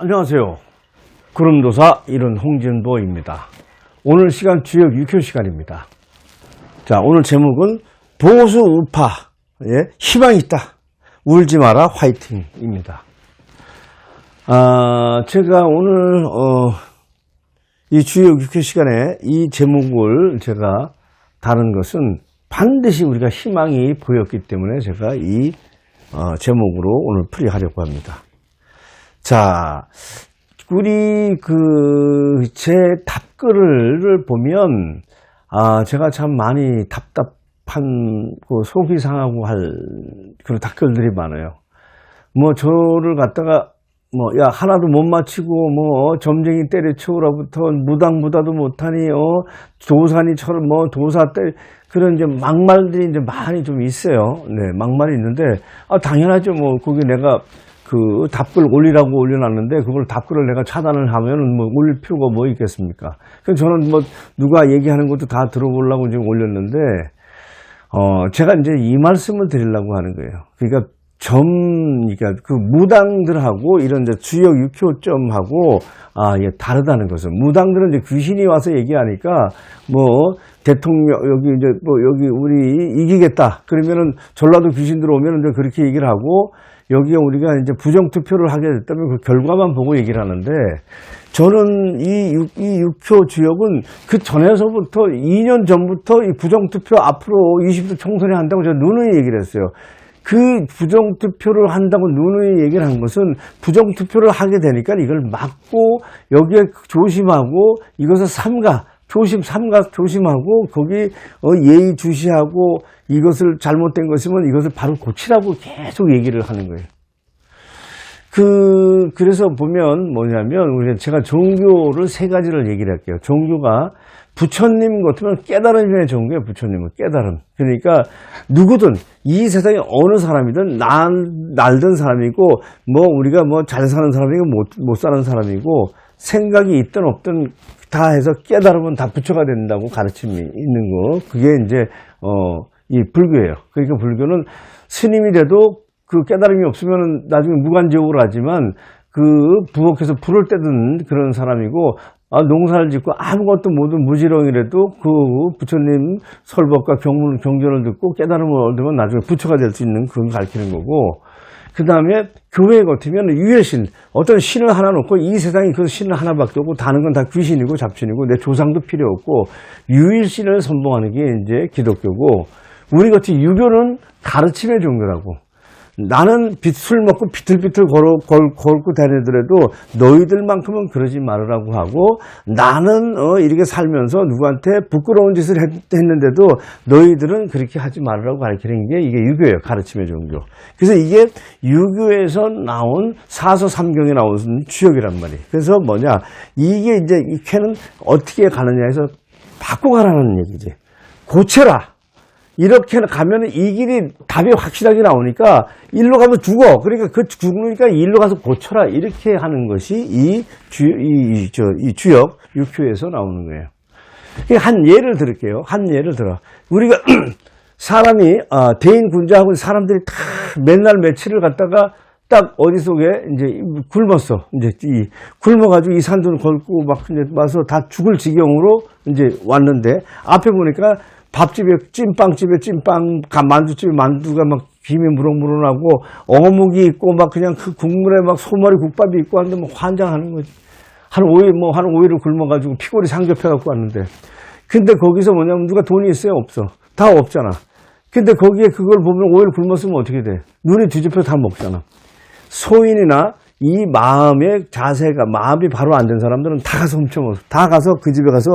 안녕하세요. 구름도사 이른 홍진보입니다. 오늘 시간 주역 6회 시간입니다. 자, 오늘 제목은 보수 우파, 예, 희망이 있다. 울지 마라 화이팅입니다. 아, 제가 오늘, 어, 이 주역 6회 시간에 이 제목을 제가 다룬 것은 반드시 우리가 희망이 보였기 때문에 제가 이 어, 제목으로 오늘 풀이하려고 합니다. 자, 우리 그 제 답글을 보면 아 제가 참 많이 답답한 그 속이 상하고 할 그런 답글들이 많아요. 뭐 저를 갖다가 뭐 야 하나도 못 맞히고 뭐 점쟁이 때려치우라부터 무당무다도 못하니 어 도산이처럼 뭐 도사 때 그런 이제 막말들이 이제 많이 좀 있어요. 네 막말이 있는데 아 당연하죠. 뭐 거기 내가 그 답글 올리라고 올려놨는데 그걸 답글을 내가 차단을 하면은 뭐 올릴 필요가 뭐 있겠습니까? 그래서 저는 뭐 누가 얘기하는 것도 다 들어보려고 지금 올렸는데 어 제가 이제 이 말씀을 드리려고 하는 거예요. 그러니까 점, 그러니까 그 무당들하고 이런 이제 주역 육효점하고 아, 이게 다르다는 것은 무당들은 이제 귀신이 와서 얘기하니까 뭐 대통령 여기 이제 뭐 여기 우리 이기겠다 그러면은 전라도 귀신 들어오면은 이제 그렇게 얘기를 하고 여기에 우리가 이제 부정 투표를 하게 됐다면 그 결과만 보고 얘기를 하는데 저는 이, 육, 이 6표 주역은 그 전에서부터 2년 전부터 이 부정 투표 앞으로 20대 총선에 한다고 제가 누누이 얘기를 했어요. 그 부정투표를 한다고 누누이 얘기를 한 것은 부정투표를 하게 되니까 이걸 막고 여기에 조심하고 이것을 삼가 조심 삼가 조심하고 거기 어, 예의 주시하고 이것을 잘못된 것이면 이것을 바로 고치라고 계속 얘기를 하는 거예요. 그 그래서 보면 뭐냐면 우리 제가 종교를 세 가지를 얘기를 할게요. 종교가 부처님 같으면 깨달음의 종교예요. 부처님은 깨달음. 그러니까 누구든 이 세상에 어느 사람이든 날 날든 사람이고 뭐 우리가 뭐 잘 사는 사람이고 못, 못 사는 사람이고 생각이 있든 없든 다 해서 깨달으면 다 부처가 된다고 가르침이 있는 거. 그게 이제 어 이 불교예요. 그러니까 불교는 스님이 돼도 그 깨달음이 없으면 나중에 무간지옥으로 하지만 그 부엌에서 불을 떼든 그런 사람이고 아, 농사를 짓고 아무것도 모든 무지렁이라도 그 부처님 설법과 경문, 경전을 듣고 깨달음을 얻으면 나중에 부처가 될 수 있는 그걸 가르치는 거고 그 다음에 교회 같으면 유해신 어떤 신을 하나 놓고 이 세상에 그 신을 하나밖에 없고 다른 건 다 귀신이고 잡신이고 내 조상도 필요 없고 유일신을 선봉하는 게 이제 기독교고 우리 같이 유교는 가르침의 종교라고 나는 술 먹고 비틀비틀 걸어, 걸, 걸고 다니더라도 너희들만큼은 그러지 말으라고 하고 나는 어, 이렇게 살면서 누구한테 부끄러운 짓을 했, 했는데도 너희들은 그렇게 하지 말으라고 가르치는 게 이게 유교예요. 가르침의 종교. 그래서 이게 유교에서 나온 사서 삼경에 나온 주역이란 말이에요. 그래서 뭐냐 이게 이제 이 캐는 어떻게 가느냐 해서 바꿔가라는 얘기지. 고쳐라. 이렇게 가면 이 길이 답이 확실하게 나오니까 일로 가면 죽어. 그러니까 그 죽으니까 일로 가서 고쳐라. 이렇게 하는 것이 이 주, 이, 이, 저, 이 주역, 육교에서 나오는 거예요. 한 예를 들을게요. 한 예를 들어. 우리가 사람이, 아, 대인 군자하고 사람들이 다 맨날 며칠을 갔다가 딱 어디 속에 이제 굶었어. 이제 이 굶어가지고 이 산도를 걸고 막 이제 와서 다 죽을 지경으로 이제 왔는데 앞에 보니까 밥집에 찐빵집에 찐빵, 만두집에 만두가 막 김이 무럭무럭하고 어묵이 있고 막 그냥 그 국물에 막 소머리 국밥이 있고 하는데 뭐 환장하는 거지. 한 5일 뭐 한 5일을 굶어가지고 피골이 상접해 갖고 왔는데. 근데 거기서 뭐냐면 누가 돈이 있어요? 없어. 다 없잖아. 근데 거기에 그걸 보면 5일 굶었으면 어떻게 돼? 눈이 뒤집혀 다 먹잖아. 소인이나 이 마음의 자세가 마음이 바로 안 된 사람들은 다 가서 훔쳐먹어. 다 가서 그 집에 가서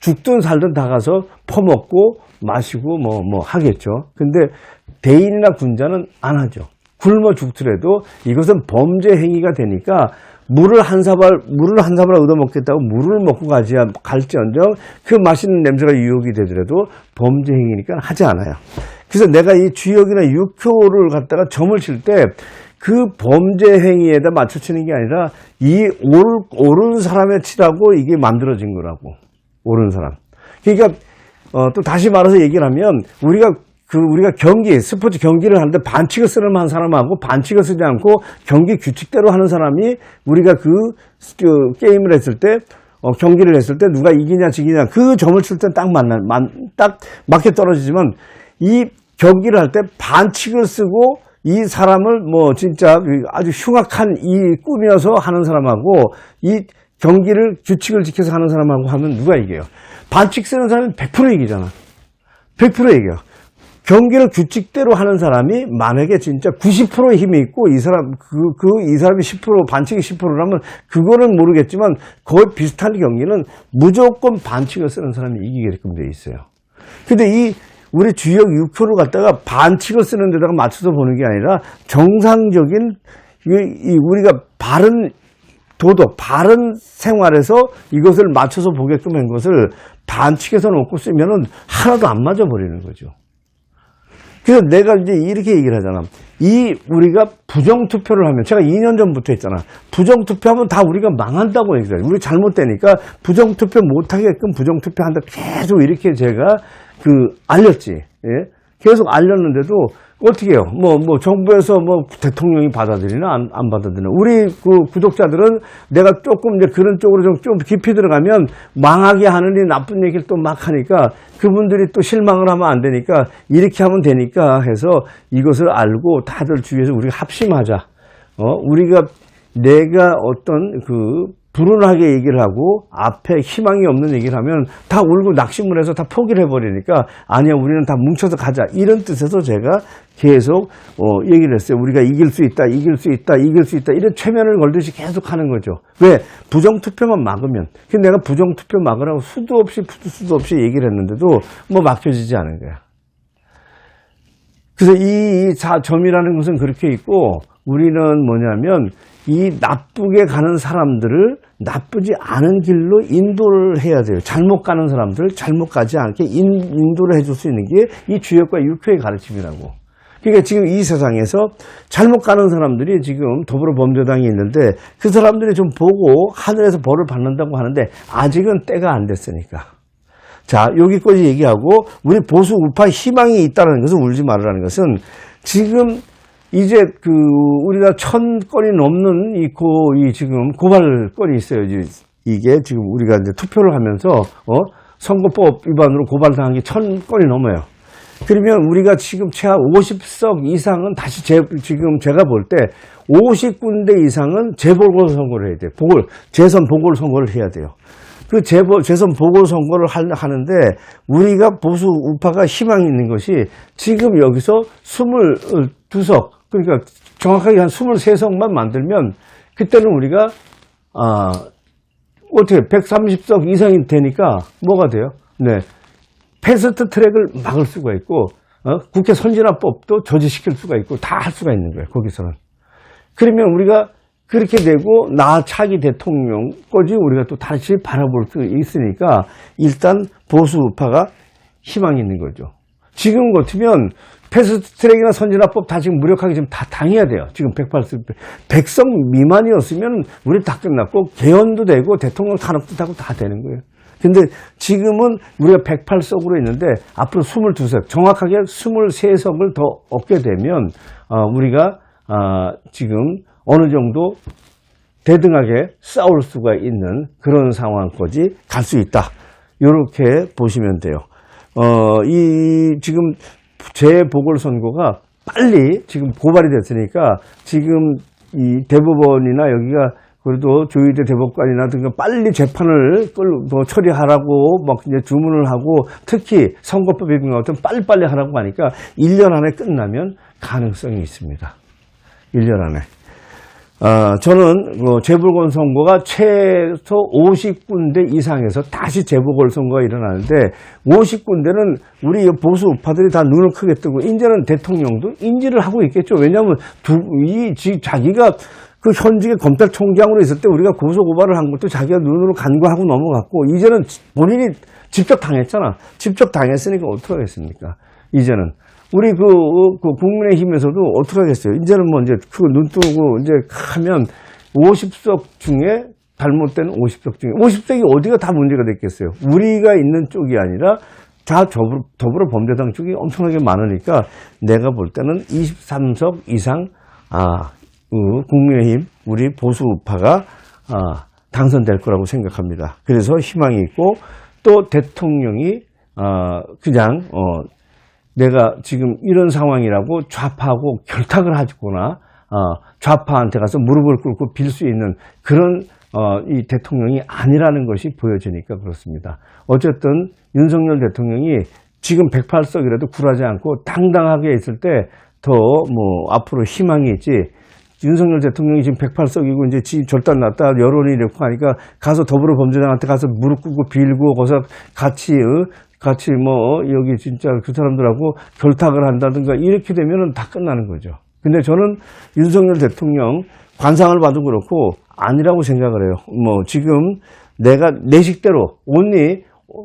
죽든 살든 다 가서 퍼먹고 마시고 뭐, 뭐 하겠죠. 근데 대인이나 군자는 안 하죠. 굶어 죽더라도 이것은 범죄 행위가 되니까 물을 한 사발, 물을 한 사발 얻어먹겠다고 물을 먹고 가지, 갈지언정 그 맛있는 냄새가 유혹이 되더라도 범죄 행위니까 하지 않아요. 그래서 내가 이 주역이나 육효를 갖다가 점을 칠 때 그 범죄 행위에다 맞춰치는 게 아니라 이 옳, 옳은 사람의 치라고 이게 만들어진 거라고. 옳은 사람. 그러니까 어, 또 다시 말해서 얘기를 하면 우리가 그 우리가 경기 스포츠 경기를 하는데 반칙을 쓰는 한 사람하고 반칙을 쓰지 않고 경기 규칙대로 하는 사람이 우리가 그, 그 게임을 했을 때 어, 경기를 했을 때 누가 이기냐 지기냐 그 점을 칠 때딱 맞나 만- 딱 맞게 떨어지지만 이 경기를 할 때 반칙을 쓰고 이 사람을 뭐 진짜 그 아주 흉악한 이 꿈이어서 하는 사람하고 이 경기를 규칙을 지켜서 하는 사람하고 하면 누가 이겨요? 반칙 쓰는 사람은 100% 이기잖아. 100% 이겨. 경기를 규칙대로 하는 사람이 만약에 진짜 90%의 힘이 있고 이 사람 그 그 이 사람이 10% 반칙이 10%라면 그거는 모르겠지만 거의 비슷한 경기는 무조건 반칙을 쓰는 사람이 이기게끔 돼 있어요. 근데 이 우리 주역 6표를 갖다가 반칙을 쓰는 데다가 맞춰서 보는 게 아니라 정상적인 이, 이 우리가 바른 도덕, 바른 생활에서 이것을 맞춰서 보게끔 한 것을 반칙해서 놓고 쓰면은 하나도 안 맞아 버리는 거죠. 그래서 내가 이제 이렇게 얘기를 하잖아. 이 우리가 부정투표를 하면 제가 2년 전부터 했잖아. 부정투표하면 다 우리가 망한다고 얘기해요. 우리 잘못되니까 부정투표 못하게끔 부정투표한다 계속 이렇게 제가 그 알렸지. 예? 계속 알렸는데도 어떻게 해요? 뭐, 뭐, 정부에서 뭐, 대통령이 받아들이나 안, 안 받아들이나. 우리 그 구독자들은 내가 조금 이제 그런 쪽으로 좀, 좀 깊이 들어가면 망하게 하느니 나쁜 얘기를 또 막 하니까 그분들이 또 실망을 하면 안 되니까 이렇게 하면 되니까 해서 이것을 알고 다들 주위에서 우리가 합심하자. 어, 우리가 내가 어떤 그 불운하게 얘기를 하고 앞에 희망이 없는 얘기를 하면 다 울고 낙심을 해서 다 포기를 해버리니까 아니야 우리는 다 뭉쳐서 가자. 이런 뜻에서 제가 계속 어, 얘기를 했어요. 우리가 이길 수 있다 이길 수 있다 이길 수 있다. 이런 최면을 걸듯이 계속 하는 거죠. 왜? 부정투표만 막으면. 내가 부정투표 막으라고 수도 없이 수도 없이 얘기를 했는데도 뭐 막혀지지 않은 거야. 그래서 이, 이 자, 점이라는 것은 그렇게 있고 우리는 뭐냐면 이 나쁘게 가는 사람들을 나쁘지 않은 길로 인도를 해야 돼요. 잘못 가는 사람들을 잘못 가지 않게 인, 인도를 해줄 수 있는 게 이 주역과 육표의 가르침이라고. 그러니까 지금 이 세상에서 잘못 가는 사람들이 지금 더불어범죄당이 있는데 그 사람들이 좀 보고 하늘에서 벌을 받는다고 하는데 아직은 때가 안 됐으니까. 자, 여기까지 얘기하고 우리 보수 우파 희망이 있다는 것은 울지 말라는 것은 지금 이제 그 우리가 천 건이 넘는 이 고, 이 지금 고발 건이 있어요. 이게 지금 우리가 이제 투표를 하면서 어? 선거법 위반으로 고발당한 게 천 건이 넘어요. 그러면 우리가 지금 최하 50석 이상은 다시 재, 지금 제가 볼 때 50군데 이상은 재보궐 선거를 해야 돼요. 보궐, 재선 보궐 선거를 해야 돼요. 그 재보, 재선 보궐 선거를 할- 하는데 우리가 보수 우파가 희망이 있는 것이 지금 여기서 22석, 그러니까 정확하게 한 23석만 만들면 그때는 우리가, 아, 어떻게 130석 이상이 되니까 뭐가 돼요? 네. 패스트 트랙을 막을 수가 있고, 어? 국회 선진화법도 저지시킬 수가 있고, 다 할 수가 있는 거예요, 거기서는. 그러면 우리가 그렇게 되고 나 차기 대통령까지 우리가 또 다시 바라볼 수 있으니까 일단 보수 우파가 희망이 있는 거죠. 지금 같으면 패스트트랙이나 선진화법 다 지금 무력하게 지금 다 당해야 돼요. 지금 108석, 100석 미만이었으면 우리 다 끝났고 개헌도 되고 대통령 탄핵도 하고 다 되는 거예요. 근데 지금은 우리가 108석으로 있는데 앞으로 22석, 정확하게 23석을 더 얻게 되면 어, 우리가 아, 지금 어느 정도 대등하게 싸울 수가 있는 그런 상황까지 갈 수 있다. 이렇게 보시면 돼요. 어, 이 지금 재보궐선거가 빨리 지금 고발이 됐으니까 지금 이 대법원이나 여기가 그래도 조희대 대법관이나 등가 빨리 재판을 끌, 뭐 처리하라고 막 이제 주문을 하고 특히 선거법 위반 같은 빨리빨리 하라고 하니까 1년 안에 끝나면 가능성이 있습니다. 1년 안에. 어, 저는 뭐 재보궐 선거가 최소 50군데 이상에서 다시 재보궐 선거가 일어나는데 50군데는 우리 보수 우파들이 다 눈을 크게 뜨고 이제는 대통령도 인지를 하고 있겠죠. 왜냐하면 두, 이 지- 자기가 그 현직의 검찰총장으로 있을 때 우리가 고소 고발을 한 것도 자기가 눈으로 간과하고 넘어갔고 이제는 본인이 직접 당했잖아. 직접 당했으니까 어떻게 하겠습니까? 이제는. 우리 그, 어, 그 국민의힘에서도 어떻게 하겠어요? 이제는 뭐 이제 그 눈 뜨고 이제 하면 50석 중에 잘못된 50석 중에 50석이 어디가 다 문제가 됐겠어요? 우리가 있는 쪽이 아니라 자 더불어, 더불어 범죄당 쪽이 엄청나게 많으니까 내가 볼 때는 23석 이상 아, 어, 국민의힘 우리 보수 우파가 아, 당선될 거라고 생각합니다. 그래서 희망이 있고 또 대통령이 아, 그냥 어, 내가 지금 이런 상황이라고 좌파하고 결탁을 하거나 어, 좌파한테 가서 무릎을 꿇고 빌 수 있는 그런 어, 이 대통령이 아니라는 것이 보여지니까 그렇습니다. 어쨌든 윤석열 대통령이 지금 108석이라도 굴하지 않고 당당하게 있을 때 더 뭐 앞으로 희망이 있지. 윤석열 대통령이 지금 108석이고 이제 지 절단 났다 여론이 이렇고 하니까 가서 더불어범죄당한테 가서 무릎 꿇고 빌고 거기서 같이 어, 같이 뭐 여기 진짜 그 사람들하고 결탁을 한다든가 이렇게 되면은 다 끝나는 거죠. 근데 저는 윤석열 대통령 관상을 봐도 그렇고 아니라고 생각을 해요. 뭐 지금 내가 내 식대로 온리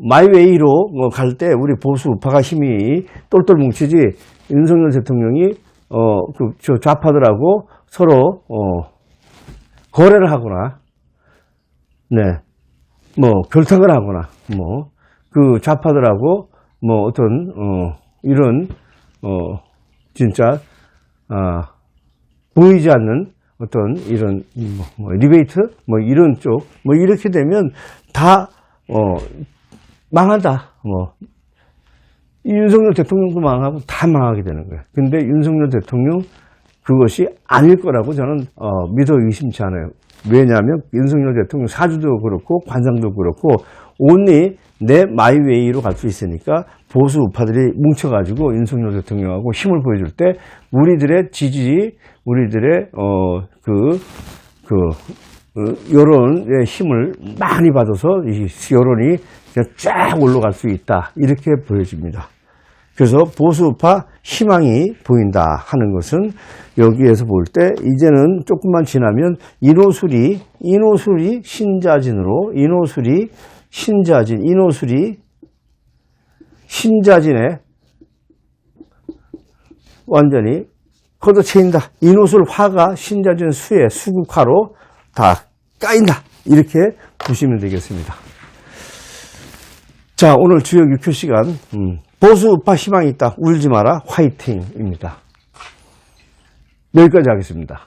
마이웨이로 뭐갈때 우리 보수 우파가 힘이 똘똘 뭉치지 윤석열 대통령이 어 그 좌파들하고 서로 어 거래를 하거나 네 뭐 결탁을 하거나 뭐 그 좌파들하고 뭐 어떤 어 이런 어 진짜 아 보이지 않는 어떤 이런 뭐, 뭐 리베이트? 뭐 이런 쪽? 뭐 이렇게 되면 다 어 망한다. 뭐이 윤석열 대통령도 망하고 다 망하게 되는 거예요. 근데 윤석열 대통령 그것이 아닐 거라고 저는 어, 믿어 의심치 않아요. 왜냐하면 윤석열 대통령 사주도 그렇고 관상도 그렇고 온리 내 마이웨이로 갈 수 있으니까 보수 우파들이 뭉쳐가지고 윤석열 대통령하고 힘을 보여줄 때 우리들의 지지, 우리들의 어그 그, 그 여론의 힘을 많이 받아서 이 여론이 쫙 올라갈 수 있다 이렇게 보여집니다. 그래서 보수파 희망이 보인다 하는 것은 여기에서 볼 때 이제는 조금만 지나면 인호술이 인호술이 신자진으로 인호술이 신자진 인호술이 신자진에 완전히 걷어채인다. 인호술 화가 신자진 수의 수국화로 다 까인다. 이렇게 보시면 되겠습니다. 자, 오늘 주요 유표 시간, 음, 보수 우파 희망이 있다. 울지 마라. 화이팅입니다. 여기까지 하겠습니다.